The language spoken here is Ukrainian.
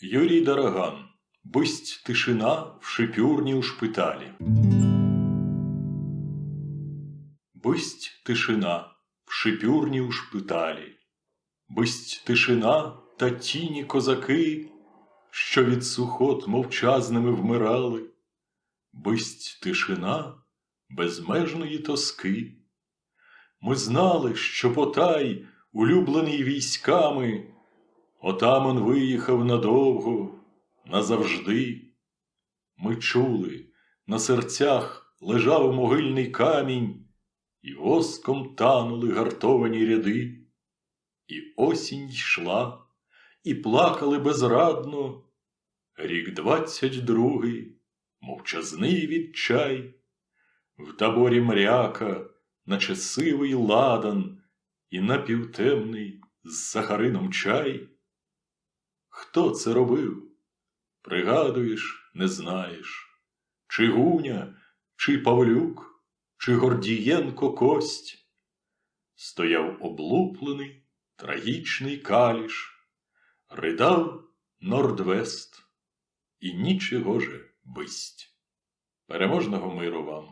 Юрій Дараган. Бусть тишина в шипюрні у шпиталі. Бусть тишина в шипюрні у шпиталі. Бусть тишина та тіні козаки, що від сухот мовчазними вмирали. Бусть тишина безмежної тоски. Ми знали, що потай, улюблений військами, отаман виїхав надовго, назавжди. Ми чули, на серцях лежав могильний камінь, і воском танули гартовані ряди, і осінь йшла, і плакали безрадно. Рік двадцять другий, мовчазний відчай, в таборі мряка, наче сивий ладан, і напівтемний з сахарином чай. Хто це робив? Пригадуєш, не знаєш, чи Гуня, чи Павлюк, чи Гордієнко кость. Стояв облуплений, трагічний каліш, ридав Нордвест, і нічого же бисть. Переможного миру вам!